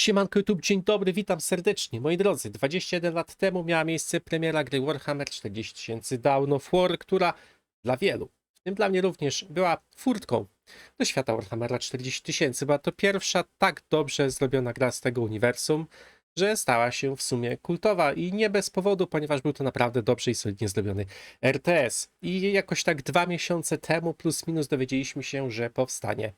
Siemanko YouTube, dzień dobry, witam serdecznie. Moi drodzy, 21 lat temu miała miejsce premiera gry Warhammer 40 000 Dawn of War, która dla wielu, w tym dla mnie również, była furtką do świata Warhammera 40 tysięcy. Była to pierwsza tak dobrze zrobiona gra z tego uniwersum, że stała się w sumie kultowa i nie bez powodu, ponieważ był to naprawdę dobrze i solidnie zrobiony RTS. I jakoś tak dwa miesiące temu, plus minus, dowiedzieliśmy się, że powstanie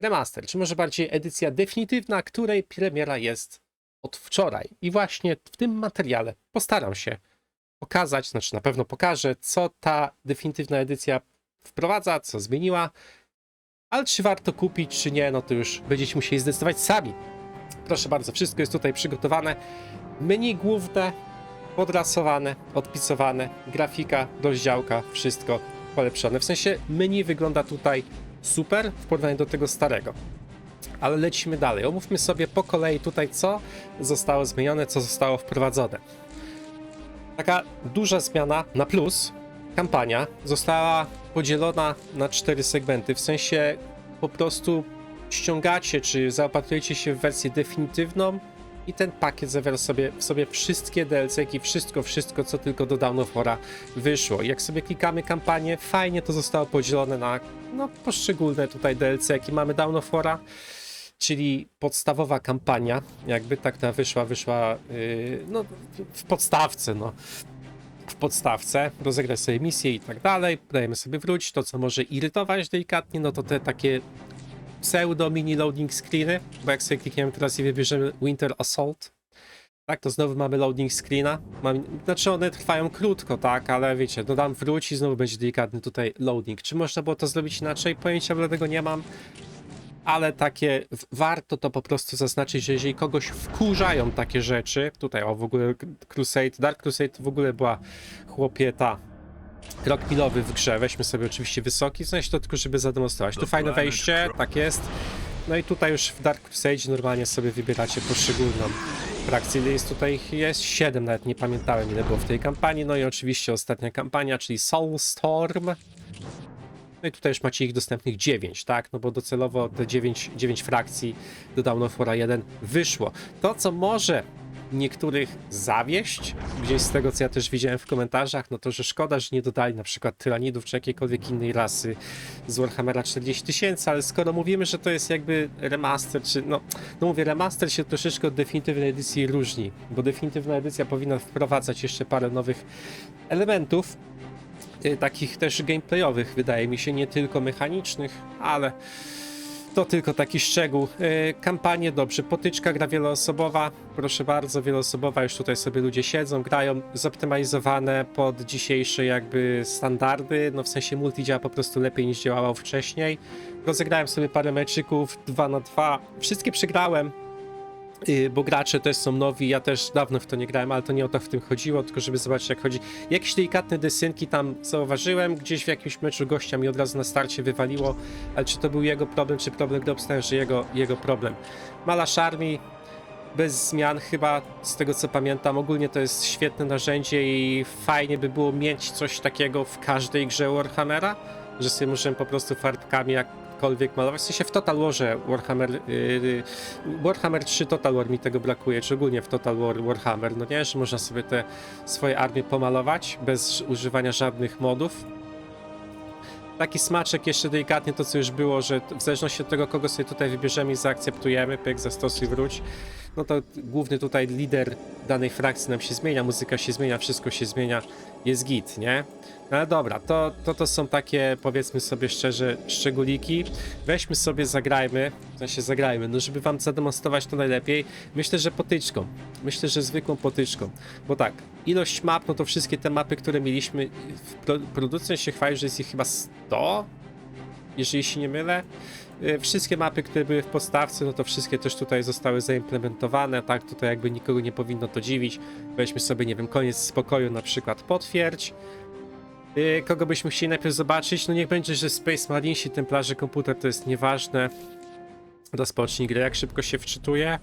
remaster, czy może bardziej edycja definitywna, której premiera jest od wczoraj. I właśnie w tym materiale postaram się pokazać, znaczy na pewno pokażę, co ta definitywna edycja wprowadza, co zmieniła, ale czy warto kupić, czy nie, no to już będziecie musieli zdecydować sami. Proszę bardzo, wszystko jest tutaj przygotowane. Menu główne, podrasowane, odpisowane, grafika, rozdziałka, wszystko polepszone. W sensie menu wygląda tutaj super w porównaniu do tego starego. Ale lecimy dalej. Omówmy sobie po kolei tutaj, co zostało zmienione, co zostało wprowadzone. Taka duża zmiana na plus. Kampania została podzielona na cztery segmenty. W sensie po prostu ściągacie, czy zaopatrujecie się w wersję definitywną i ten pakiet zawiera sobie, w sobie wszystkie DLC i wszystko, wszystko, co tylko do Dawn of wyszło. Jak sobie klikamy kampanię, fajnie to zostało podzielone na no, poszczególne tutaj DLC, jakie mamy Dawn of czyli podstawowa kampania, jakby tak ta wyszła, wyszła yy, no, w podstawce, no. W podstawce, rozegrać sobie misję i tak dalej, dajemy sobie wrócić, to co może irytować delikatnie, no to te takie pseudo mini loading screeny, bo jak sobie klikniemy teraz i wybierzemy Winter Assault, tak, to znowu mamy loading screena. Mam, znaczy one trwają krótko, tak, ale wiecie, dodam wróć i znowu będzie delikatny tutaj loading. Czy można było to zrobić inaczej? Pojęcia dlatego nie mam. Ale takie, warto to po prostu zaznaczyć, że jeżeli kogoś wkurzają takie rzeczy, tutaj o w ogóle Crusade, Dark Crusade w ogóle była chłopie ta krok milowy w grze, weźmy sobie oczywiście wysoki, w sensie to tylko żeby zademonstrować. Tu fajne wejście, tak jest. No i tutaj już w Dark Crusade normalnie sobie wybieracie poszczególną frakcję. Ile jest tutaj? Jest 7, nawet nie pamiętałem ile było w tej kampanii. No i oczywiście ostatnia kampania, czyli Soulstorm. No i tutaj już macie ich dostępnych 9, tak? No bo docelowo te 9, 9 frakcji do Dawn of War 1 wyszło. To, co może niektórych zawieść, gdzieś z tego, co ja też widziałem w komentarzach, no to, że szkoda, że nie dodali na przykład tyranidów czy jakiejkolwiek innej rasy z Warhammera 40 tysięcy, ale skoro mówimy, że to jest jakby remaster, czy no, no mówię, remaster się troszeczkę od definitywnej edycji różni, bo definitywna edycja powinna wprowadzać jeszcze parę nowych elementów, y, takich też gameplayowych, wydaje mi się, nie tylko mechanicznych, ale to tylko taki szczegół. Y, Kampanie dobrze, potyczka, gra wieloosobowa, proszę bardzo, wieloosobowa, już tutaj sobie ludzie siedzą, grają, zoptymalizowane pod dzisiejsze jakby standardy, no w sensie multi działa po prostu lepiej niż działało wcześniej. Rozegrałem sobie parę meczyków, 2 na 2 wszystkie przegrałem, bo gracze też są nowi, ja też dawno w to nie grałem, ale to nie o to w tym chodziło, tylko żeby zobaczyć jak chodzi. Jakieś delikatne desynki tam zauważyłem, gdzieś w jakimś meczu gościa mi od razu na starcie wywaliło, ale czy to był jego problem, czy problem gry obstałem, że jego, jego problem. Malarz armii, bez zmian chyba, z tego co pamiętam, ogólnie to jest świetne narzędzie i fajnie by było mieć coś takiego w każdej grze Warhammera, że sobie możemy po prostu farbkami jakkolwiek malować, w sensie w Total Warze Warhammer, yy, Warhammer 3 Total War mi tego brakuje, czy ogólnie w Total War Warhammer, no nie, że można sobie te swoje armie pomalować bez używania żadnych modów. Taki smaczek jeszcze delikatnie to co już było, że w zależności od tego kogo sobie tutaj wybierzemy i zaakceptujemy, pyk, zastosuj, wróć, no to główny tutaj lider danej frakcji nam się zmienia, muzyka się zmienia, wszystko się zmienia, jest git, nie? No dobra, to, to to są takie, powiedzmy sobie szczerze, szczególiki. Weźmy sobie, zagrajmy, w sensie zagrajmy, no żeby wam zademonstrować to najlepiej. Myślę, że potyczką. Myślę, że zwykłą potyczką. Bo tak, ilość map, no to wszystkie te mapy, które mieliśmy, pro, producent się chwali, że jest ich chyba 100, jeżeli się nie mylę. Y, Wszystkie mapy, które były w podstawce, no to wszystkie też tutaj zostały zaimplementowane, tak? Tutaj jakby nikogo nie powinno to dziwić. Weźmy sobie, nie wiem, koniec spokoju na przykład potwierdź. Y, Kogo byśmy chcieli najpierw zobaczyć? No niech będzie, że Space Marinesi, Templarze, komputer to jest nieważne. Rozpocznij grę, jak szybko się wczytuje.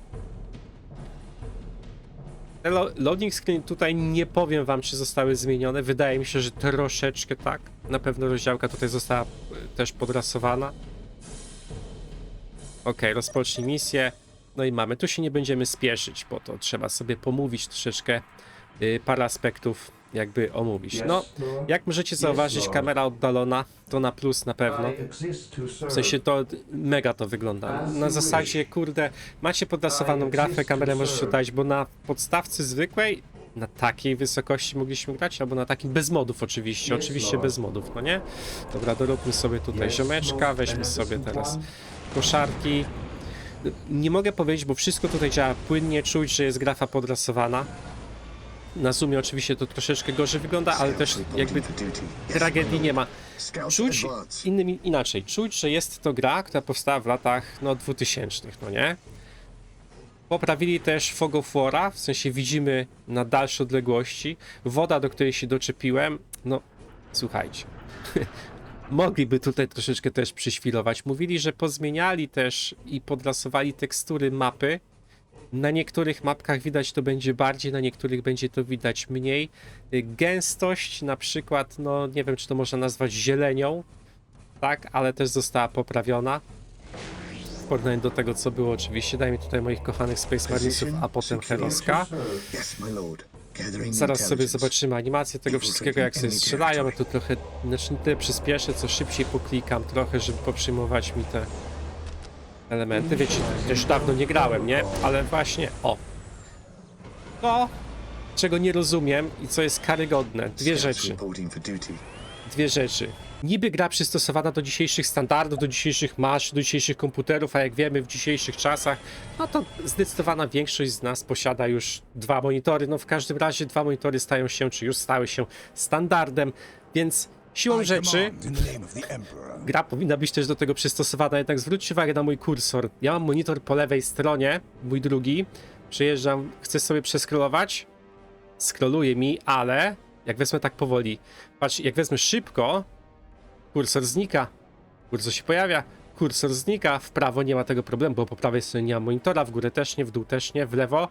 Te lo loading screen tutaj nie powiem wam, czy zostały zmienione. Wydaje mi się, że troszeczkę tak. Na pewno rozdziałka tutaj została y, też podrasowana. Ok, rozpocznij misję. No i mamy. Tu się nie będziemy spieszyć, bo to trzeba sobie pomówić troszeczkę, y, parę aspektów jakby omówić. No, jak możecie zauważyć, kamera oddalona, to na plus na pewno. W sensie to mega to wygląda. Na zasadzie, kurde, macie podrasowaną grafę, kamerę możecie oddać, bo na podstawce zwykłej, na takiej wysokości mogliśmy grać, albo na takim bez modów oczywiście, oczywiście bez modów, no nie? Dobra, doróbmy sobie tutaj ziomeczka, weźmy sobie teraz koszarki. Nie mogę powiedzieć, bo wszystko tutaj działa płynnie, czuć, że jest grafa podrasowana. Na zoomie oczywiście to troszeczkę gorzej wygląda, ale też jakby tragedii nie ma. Czuć innymi, inaczej, czuć, że jest to gra, która powstała w latach no 2000, no nie? Poprawili też Fog of War'a, w sensie widzimy na dalsze odległości. Woda, do której się doczepiłem, no słuchajcie. Mogliby tutaj troszeczkę też przyświrować. Mówili, że pozmieniali też i podrasowali tekstury mapy. Na niektórych mapkach widać to będzie bardziej, na niektórych będzie to widać mniej. Y, Gęstość na przykład, no nie wiem czy to można nazwać zielenią, tak, ale też została poprawiona. W porównaniu do tego co było oczywiście. Dajmy tutaj moich kochanych Space Marinesów, a potem Heroska. Zaraz sobie zobaczymy animację tego wszystkiego, jak sobie strzelają. Ja tu trochę, znaczy tyle przyspieszę, co szybciej poklikam trochę, żeby poprzyjmować mi te elementy. Wiecie, też dawno nie grałem, nie? Ale właśnie, o. To, czego nie rozumiem i co jest karygodne. Dwie rzeczy. Dwie rzeczy. Niby gra przystosowana do dzisiejszych standardów, do dzisiejszych maszyn, do dzisiejszych komputerów, a jak wiemy w dzisiejszych czasach, no to zdecydowana większość z nas posiada już dwa monitory. No w każdym razie dwa monitory stają się, czy już stały się standardem, więc siłą rzeczy gra powinna być też do tego przystosowana, jednak zwróćcie uwagę na mój kursor. Ja mam monitor po lewej stronie, mój drugi. Przejeżdżam, chcę sobie przeskrolować. Skroluje mi, ale jak wezmę tak powoli, patrz, jak wezmę szybko, kursor znika. Kursor się pojawia, kursor znika. W prawo nie ma tego problemu, bo po prawej stronie nie ma monitora, w górę też nie, w dół też nie, w lewo.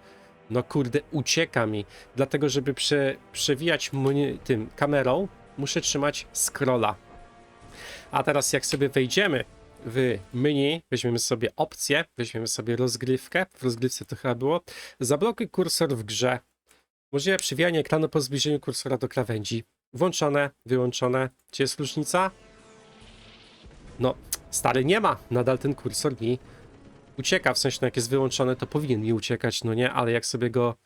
No kurde, ucieka mi. Dlatego, żeby prze, przewijać tym kamerą, muszę trzymać scrolla. A teraz jak sobie wejdziemy w menu, weźmiemy sobie opcję, weźmiemy sobie rozgrywkę, w rozgrywce to chyba było, zablokuj kursor w grze, możliwe przewijanie ekranu po zbliżeniu kursora do krawędzi, włączone, wyłączone, czy jest różnica? No, stary nie ma, nadal ten kursor mi ucieka, w sensie no jak jest wyłączony to powinien mi uciekać, no nie, ale jak sobie go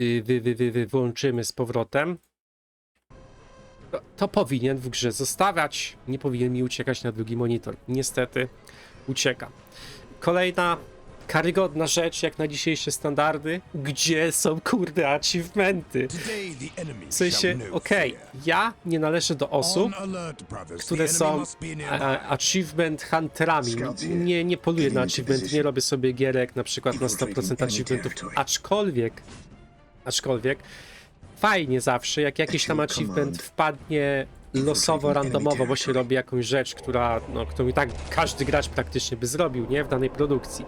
y, wy, wy, wy, wy, wyłączymy z powrotem, to, powinien w grze zostawiać. Nie powinien mi uciekać na drugi monitor. Niestety ucieka. Kolejna karygodna rzecz, jak na dzisiejsze standardy, gdzie są kurde achievementy. W sensie, okej, ja nie należę do osób, które są achievement hunterami. Nie, nie poluję na achievement, nie robię sobie gierek na przykład na 100% achievementów, aczkolwiek, aczkolwiek fajnie zawsze, jak jakiś tam achievement wpadnie losowo, randomowo, bo się robi jakąś rzecz, która, no, którą i tak każdy gracz praktycznie by zrobił, nie? W danej produkcji.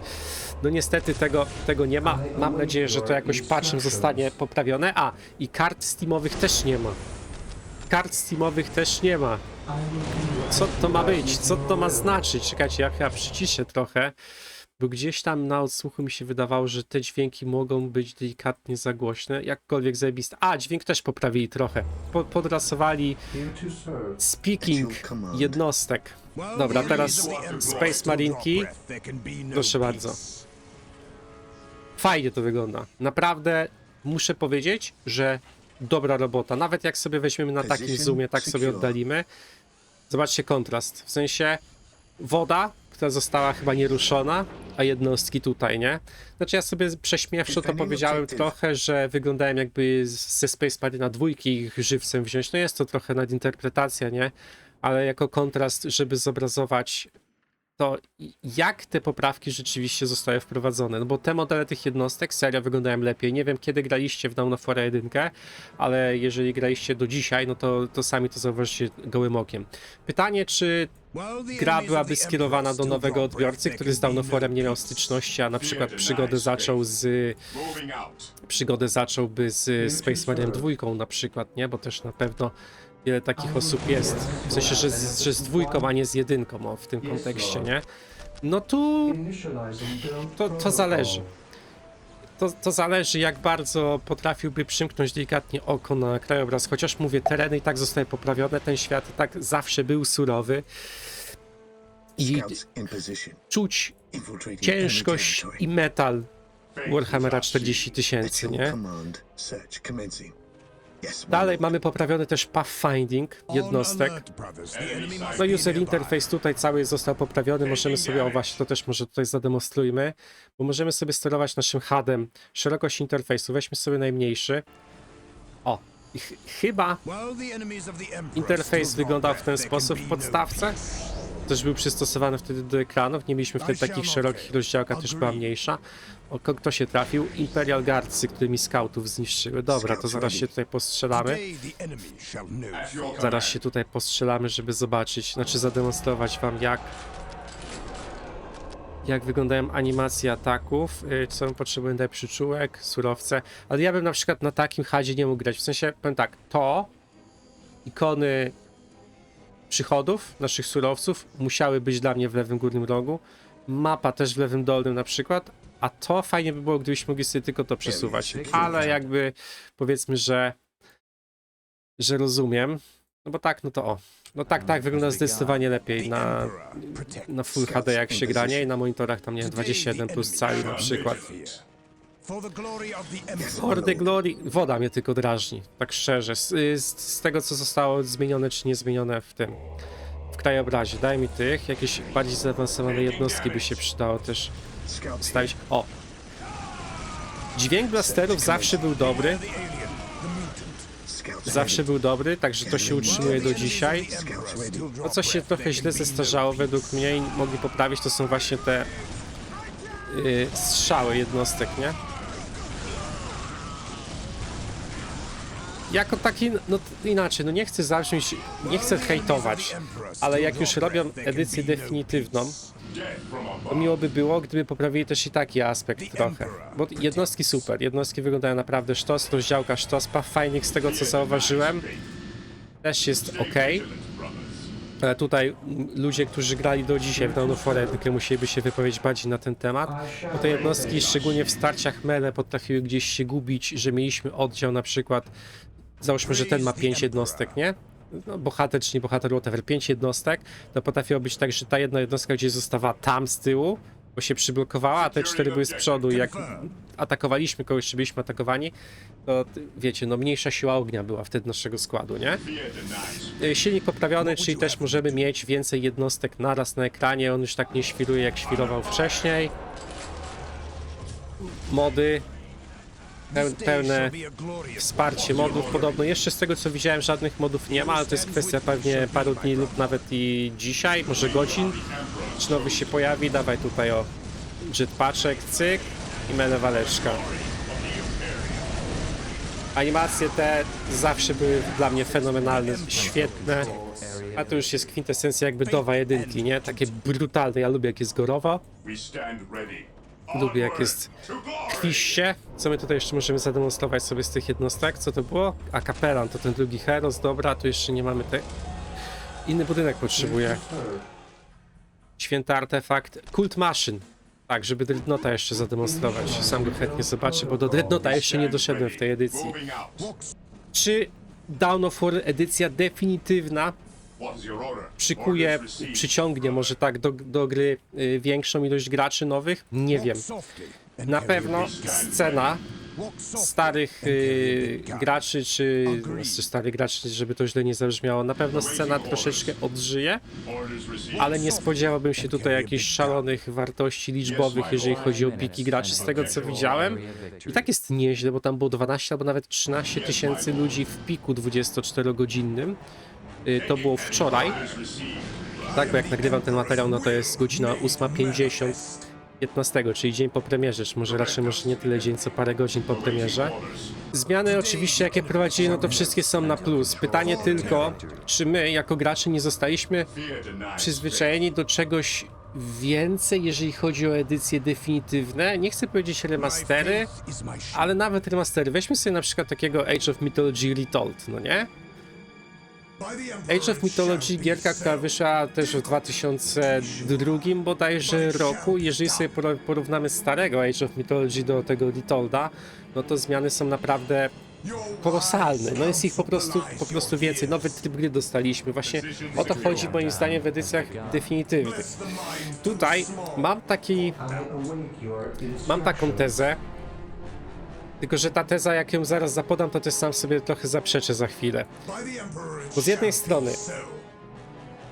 No niestety tego, tego nie ma. Mam nadzieję, że to jakoś patchem zostanie poprawione. A, i kart steamowych też nie ma. Kart steamowych też nie ma. Co to ma być? Co to ma znaczyć? Czekajcie, ja chyba przyciszę trochę, bo gdzieś tam na odsłuchu mi się wydawało, że te dźwięki mogą być delikatnie za głośne. Jakkolwiek zajebiste. A, dźwięk też poprawili trochę. Po, podrasowali speaking jednostek. Dobra, teraz Space Marinki. Proszę bardzo. Fajnie to wygląda. Naprawdę muszę powiedzieć, że dobra robota. Nawet jak sobie weźmiemy na takim zoomie, tak sobie oddalimy. Zobaczcie kontrast. W sensie woda, która została chyba nieruszona, a jednostki tutaj, nie? Znaczy ja sobie prześmiewczo to Defending powiedziałem trochę, że wyglądałem jakby ze Space Marine dwójki ich żywcem wziąć. No jest to trochę nadinterpretacja, nie? Ale jako kontrast, żeby zobrazować to jak te poprawki rzeczywiście zostały wprowadzone. No bo te modele tych jednostek serio wyglądają lepiej. Nie wiem kiedy graliście w Dawn of War 1, ale jeżeli graliście do dzisiaj, no to, to sami to zauważycie gołym okiem. Pytanie, czy gra byłaby skierowana do nowego odbiorcy, który z Dawn of Warem nie miał styczności, a na przykład przygodę zaczął z przygodę zacząłby z Space Marine 2 na przykład, nie? Bo też na pewno wiele takich osób jest. W sensie, że z, że z dwójką, a nie z jedynką, o, w tym kontekście, nie? No tu To- to zależy. to, to zależy, jak bardzo potrafiłby przymknąć delikatnie oko na krajobraz. Chociaż mówię, tereny i tak zostały poprawione, ten świat i tak zawsze był surowy. I czuć ciężkość i metal Warhammera 40 tysięcy, nie? Dalej mamy poprawiony też pathfinding jednostek. No user interface tutaj cały został poprawiony, możemy sobie, o właśnie, to też może tutaj zademonstrujmy, bo możemy sobie sterować naszym HUD-em szerokość interfejsu, weźmy sobie najmniejszy. O, i ch chyba interfejs wyglądał w ten sposób w podstawce. Też był przystosowany wtedy do ekranów, nie mieliśmy wtedy takich szerokich rozdziałka, też była mniejsza. O, kto się trafił? Imperial Guardsy, którymi scoutów zniszczyły. Dobra, to zaraz się tutaj postrzelamy. Zaraz się tutaj postrzelamy, żeby zobaczyć, znaczy zademonstrować wam jak jak wyglądają animacje ataków, yy, co potrzebują dać przyczółek, surowce, ale ja bym na przykład na takim hadzie nie mógł grać, w sensie, powiem tak, to ikony przychodów, naszych surowców musiały być dla mnie w lewym górnym rogu, mapa też w lewym dolnym na przykład, a to fajnie by było, gdybyśmy mogli sobie tylko to przesuwać, ale jakby powiedzmy, że że rozumiem, no bo tak, no to o, no tak, tak, wygląda zdecydowanie lepiej na, na Full HD jak się gra, nie? I na monitorach tam, nie wiem, 21 plus cali na przykład. For the glory, woda mnie tylko drażni, tak szczerze, z, z, z tego co zostało zmienione czy nie zmienione w tym, w krajobrazie. Daj mi tych, jakieś bardziej zaawansowane jednostki by się przydało też O! Dźwięk blasterów zawsze był dobry, zawsze był dobry, także to się utrzymuje do dzisiaj. To, co się trochę źle zestarzało według mnie i mogli poprawić, to są właśnie te yy, strzały jednostek, nie? Jako taki, no inaczej, no nie chcę zabrzmieć, nie chcę hejtować, ale jak już robią edycję definitywną, to miło by było, gdyby poprawili też i taki aspekt trochę. Bo jednostki super, jednostki wyglądają naprawdę sztos, rozdziałka sztos, Pathfinding z tego co zauważyłem też jest ok. Ale tutaj ludzie, którzy grali do dzisiaj w Dawn of War 1 musieliby się wypowiedzieć bardziej na ten temat, bo te jednostki, szczególnie w starciach mele, potrafiły gdzieś się gubić, że mieliśmy oddział na przykład, załóżmy, że ten ma 5 jednostek, nie? No, bohater czy nie bohater, whatever, 5 jednostek, to potrafiło być tak, że ta jedna jednostka gdzieś zostawała tam z tyłu, bo się przyblokowała, a te cztery były z przodu. I jak atakowaliśmy kogoś, czy byliśmy atakowani, to wiecie, no mniejsza siła ognia była wtedy naszego składu, nie? Y, Silnik poprawiony, czyli też możemy mieć więcej jednostek naraz na ekranie, on już tak nie świruje jak świrował wcześniej. Mody, pełne wsparcie modów podobno. Jeszcze z tego co widziałem żadnych modów nie ma, ale to jest kwestia pewnie paru dni lub nawet i dzisiaj, może godzin. Czy nowy się pojawi? Dawaj tutaj o jetpaczek, cyk i mele waleczka. Animacje te zawsze były dla mnie fenomenalne, świetne. A to już jest kwintesencja jakby Dowa jedynki, nie? Takie brutalne, ja lubię jak jest ready. Lubię jak jest krwiście. Co my tutaj jeszcze możemy zademonstrować sobie z tych jednostek? Co to było? A kapelan to ten drugi heros, dobra, tu jeszcze nie mamy te... Inny budynek potrzebuje. Święty artefakt. Kult maszyn. Tak, żeby Dreadnota jeszcze zademonstrować. Sam go chętnie zobaczę, bo do Dreadnota jeszcze nie doszedłem w tej edycji. Czy Dawn of War edycja definitywna Przykuje, przyciągnie może tak do, do gry y, większą ilość graczy nowych? Nie wiem. Na pewno scena starych y, graczy, czy znaczy starych graczy, żeby to źle nie zabrzmiało, na pewno scena troszeczkę odżyje, ale nie spodziewałbym się tutaj jakichś szalonych wartości liczbowych, jeżeli chodzi o piki graczy. Z tego co widziałem, i tak jest nieźle, bo tam było 12 albo nawet 13 tysięcy ludzi w piku 24-godzinnym. Y, To było wczoraj. Tak, bo jak nagrywam ten materiał, no to jest godzina 8.50 15, czyli dzień po premierze, czy może raczej może nie tyle dzień, co parę godzin po premierze. Zmiany oczywiście, jakie prowadzili, no to wszystkie są na plus. Pytanie tylko, czy my jako gracze nie zostaliśmy przyzwyczajeni do czegoś więcej, jeżeli chodzi o edycje definitywne. Nie chcę powiedzieć remastery, ale nawet remastery. Weźmy sobie na przykład takiego Age of Mythology Retold, no nie? Age of Mythology, gierka, która wyszła też w 2002 bodajże roku. Jeżeli sobie porównamy starego Age of Mythology do tego Litolda, no to zmiany są naprawdę kolosalne. No jest ich po prostu, po prostu więcej. Nowy tryb gry dostaliśmy. Właśnie o to chodzi moim zdaniem w edycjach definitywnych. Tutaj mam taki, mam taką tezę, tylko że ta teza, jak ją zaraz zapodam, to też sam sobie trochę zaprzeczę za chwilę. Bo z jednej strony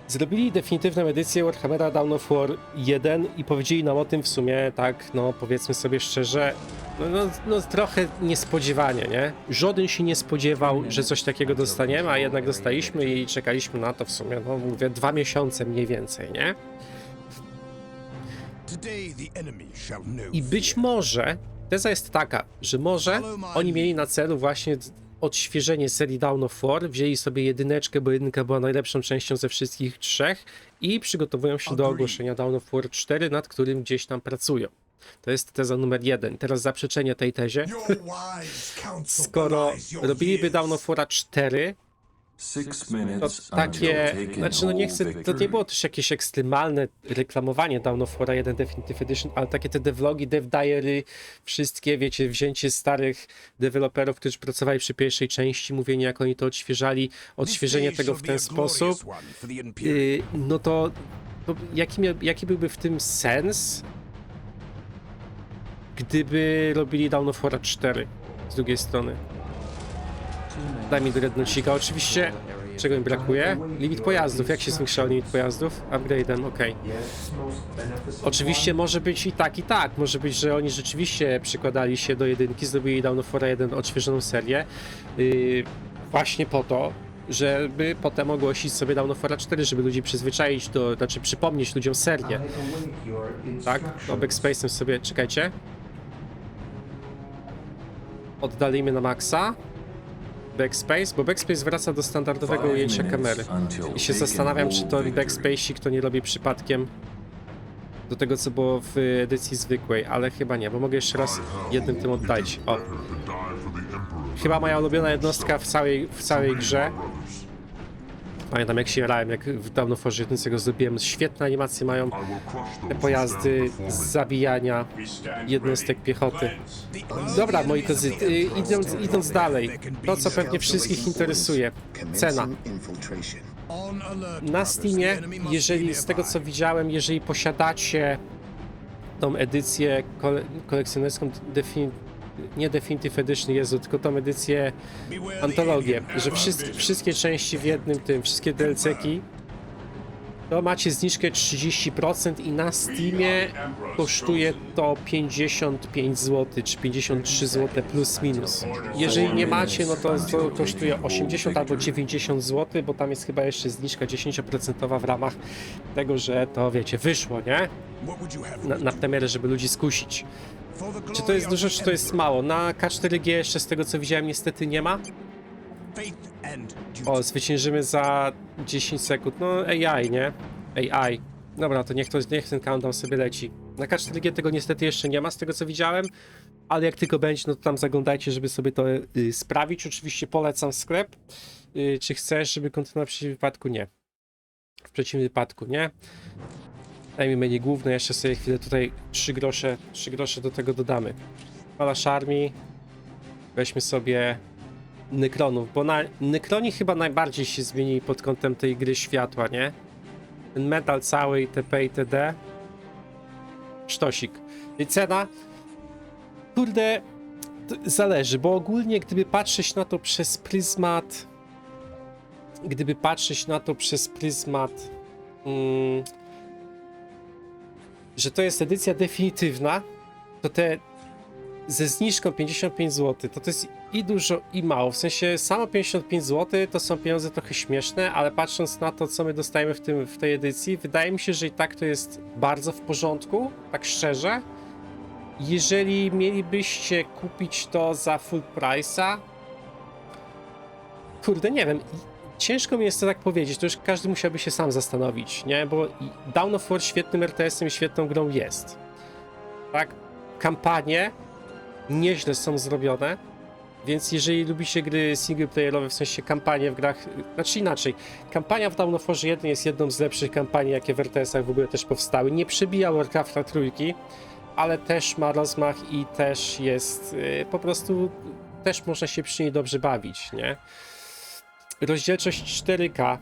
zrobili definitywną edycję Warhammera Dawn of War 1 i powiedzieli nam o tym w sumie tak, no powiedzmy sobie szczerze, no, no, no trochę niespodziewanie, nie? Żaden się nie spodziewał, że coś takiego dostaniemy, a jednak dostaliśmy i czekaliśmy na to w sumie, no mówię, dwa miesiące mniej więcej, nie? I być może teza jest taka, że może oni mieli na celu właśnie odświeżenie serii Dawn of War, wzięli sobie jedyneczkę, bo jedynka była najlepszą częścią ze wszystkich trzech i przygotowują się do ogłoszenia Dawn of War 4, nad którym gdzieś tam pracują. To jest teza numer jeden. Teraz zaprzeczenie tej tezie. Skoro robiliby Dawn of War 4, to takie, znaczy no nie chcę, to nie było też jakieś ekstremalne reklamowanie Dawn of War 1 Definitive Edition, ale takie te devlogi, dev diary, wszystkie, wiecie, wzięcie starych deweloperów, którzy pracowali przy pierwszej części, mówienie jak oni to odświeżali, odświeżenie tego w ten sposób, yy, no to, to jaki, mia, jaki byłby w tym sens, gdyby robili Dawn of War 4 z drugiej strony? Daj mi dreadnoughcika. Oczywiście, czego mi brakuje? Limit pojazdów. Jak się zwiększało limit pojazdów? Upgrade'em, okej. Oczywiście może być i tak, i tak. Może być, że oni rzeczywiście przykładali się do jedynki, zrobili Dawn of War 1 odświeżoną serię. Yy, właśnie po to, żeby potem ogłosić sobie Dawn of War 4, żeby ludzi przyzwyczaić do, znaczy przypomnieć ludziom serię. Tak? No backspace'em sobie, czekajcie. Oddalimy na maksa. Backspace, bo backspace wraca do standardowego ujęcia kamery. I się zastanawiam, czy to backspace'ik to nie robi przypadkiem do tego, co było w edycji zwykłej, ale chyba nie, bo mogę jeszcze raz jednym tym oddać. O. Chyba moja ulubiona jednostka w całej, w całej grze. Pamiętam jak się jarałem, jak w dawno w Forze 1 go zrobiłem. Świetne animacje mają te pojazdy zabijania jednostek piechoty. Dobra, moi drodzy, y, idąc, idąc dalej, to co pewnie wszystkich interesuje, cena. Na Steamie, jeżeli z tego co widziałem, jeżeli posiadacie tą edycję kole kolekcjonerską, defin nie Definitive Edition, Jezu, tylko tą edycję antologię, że wszystkie, wszystkie części w jednym tym, wszystkie DLC-ki, to macie zniżkę 30% i na Steamie kosztuje to 55 zł, czy 53 zł plus minus. Jeżeli nie macie, no to, to kosztuje 80 albo 90 zł, bo tam jest chyba jeszcze zniżka 10% w ramach tego, że to wiecie, wyszło, nie? Na, na premierę, żeby ludzi skusić. Czy to jest dużo, czy to jest mało? Na K4G jeszcze z tego co widziałem niestety nie ma. O, zwyciężymy za 10 sekund. No AI, nie? AI. Dobra, to niech, to, niech ten countdown sobie leci. Na K4G tego niestety jeszcze nie ma, z tego co widziałem, ale jak tylko będzie, no to tam zaglądajcie, żeby sobie to y, sprawić. Oczywiście polecam sklep. Y, czy chcesz, żeby kontynuować w przeciwnym wypadku? Nie. W przeciwnym wypadku nie. Daj mi menu główne, jeszcze sobie chwilę tutaj 3 grosze, 3 grosze do tego dodamy. Palasz armii. Weźmy sobie Nekronów, bo na Nekroni chyba najbardziej się zmienili pod kątem tej gry światła, nie? Ten metal cały itp. itd. Sztosik. I cena? Kurde, zależy, bo ogólnie gdyby patrzeć na to przez pryzmat gdyby patrzeć na to przez pryzmat mm, że to jest edycja definitywna, to te ze zniżką 55 zł, to to jest i dużo, i mało. W sensie samo 55 zł to są pieniądze trochę śmieszne, ale patrząc na to, co my dostajemy w, tym, w tej edycji, wydaje mi się, że i tak to jest bardzo w porządku, tak szczerze. Jeżeli mielibyście kupić to za full price'a, kurde, nie wiem. Ciężko mi jest to tak powiedzieć, to już każdy musiałby się sam zastanowić, nie? Bo i Dawn of War świetnym RTS-em i świetną grą jest. Tak? Kampanie nieźle są zrobione, Więc jeżeli lubicie gry singleplayerowe, w sensie kampanie w grach, znaczy inaczej, kampania w Dawn of War 1 jest jedną z lepszych kampanii, jakie w RTS-ach w ogóle też powstały. Nie przebija Warcrafta trójki, ale też ma rozmach i też jest y, po prostu, też można się przy niej dobrze bawić, nie? Rozdzielczość 4K,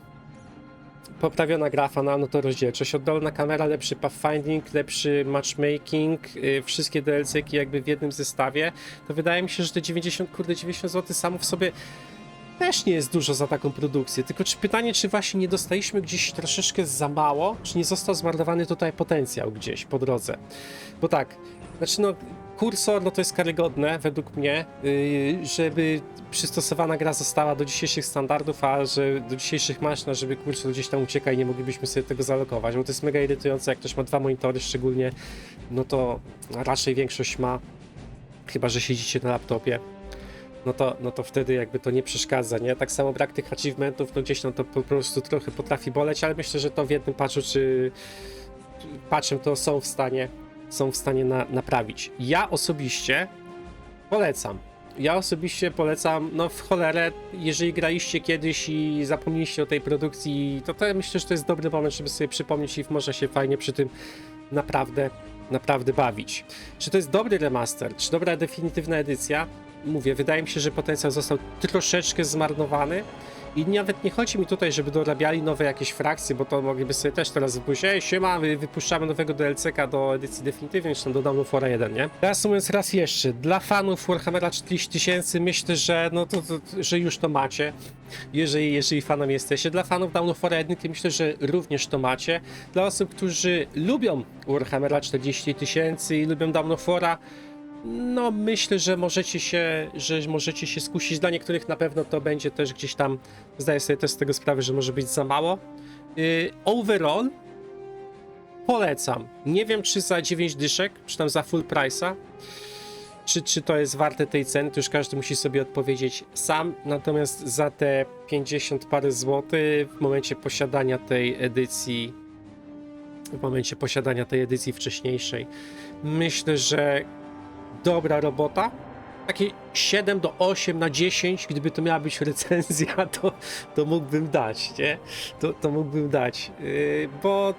poprawiona grafa, no, no to rozdzielczość, oddolna kamera, lepszy pathfinding, lepszy matchmaking, yy, wszystkie DLC-ki jakby w jednym zestawie, to wydaje mi się, że te 90, kurde, 90 zł samo w sobie też nie jest dużo za taką produkcję, tylko czy pytanie, czy właśnie nie dostaliśmy gdzieś troszeczkę za mało, czy nie został zmarnowany tutaj potencjał gdzieś po drodze, bo tak, znaczy no, kursor, no to jest karygodne według mnie, yy, żeby przystosowana gra została do dzisiejszych standardów, a że do dzisiejszych maszyn, żeby kursor gdzieś tam ucieka i nie moglibyśmy sobie tego zalokować, bo to jest mega irytujące, jak ktoś ma dwa monitory szczególnie, no to raczej większość ma, chyba że siedzicie na laptopie, no to, no to wtedy jakby to nie przeszkadza, nie? Tak samo brak tych achievementów, no gdzieś tam to po prostu trochę potrafi boleć, ale myślę, że to w jednym patchu czy patchem to są w stanie, są w stanie na, naprawić. Ja osobiście polecam. Ja osobiście polecam, no w cholerę, jeżeli graliście kiedyś i zapomnieliście o tej produkcji, to, to ja myślę, że to jest dobry moment, żeby sobie przypomnieć i można się fajnie przy tym naprawdę, naprawdę bawić. Czy to jest dobry remaster, czy dobra definitywna edycja? Mówię, wydaje mi się, że potencjał został troszeczkę zmarnowany. I nawet nie chodzi mi tutaj, żeby dorabiali nowe jakieś frakcje, bo to mogliby sobie też teraz wypuścić. Ej, siema, wy- wypuszczamy nowego DLC-ka do edycji definitywnej, czy tam do War 1, nie? Reasumując raz jeszcze, dla fanów Warhammera 40 tysięcy myślę, że no to, to, że już to macie, jeżeli, jeżeli fanem jesteście. Dla fanów War 1 to myślę, że również to macie. Dla osób, którzy lubią Warhammera 40 tysięcy i lubią War'a, no, myślę, że możecie się, że możecie się skusić. Dla niektórych na pewno to będzie też gdzieś tam, zdaję sobie też z tego sprawę, że może być za mało. Yy, overall polecam. Nie wiem, czy za 9 dyszek, czy tam za full price'a, czy, czy to jest warte tej ceny, to już każdy musi sobie odpowiedzieć sam. Natomiast za te 50 parę złotych w momencie posiadania tej edycji, w momencie posiadania tej edycji wcześniejszej, myślę, że dobra robota. Takie 7 do 8 na 10, gdyby to miała być recenzja, to, to mógłbym dać, nie? To, to mógłbym dać, yy, bo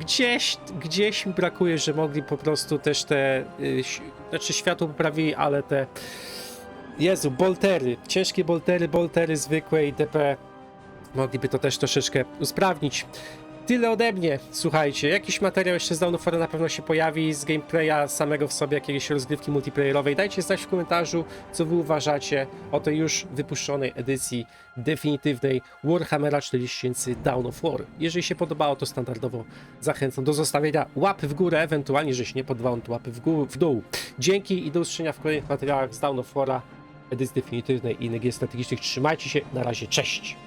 gdzieś, gdzieś mi brakuje, że mogli po prostu też te, yy, znaczy światło poprawili, ale te, Jezu, boltery, ciężkie boltery, boltery zwykłe itp. Mogliby to też troszeczkę usprawnić. Tyle ode mnie, słuchajcie. Jakiś materiał jeszcze z War na pewno się pojawi z gameplaya samego w sobie, jakiejś rozgrywki multiplayerowej. Dajcie znać w komentarzu, co wy uważacie o tej już wypuszczonej edycji definitywnej Warhammera 40 000 Dawn of War. Jeżeli się podobało, to standardowo zachęcam do zostawienia łapy w górę, ewentualnie, że się nie podobało, to łapy w, w dół. Dzięki i do usłyszenia w kolejnych materiałach z Dawn of War'a, edycji definitywnej i innych strategicznych. Trzymajcie się, na razie, cześć!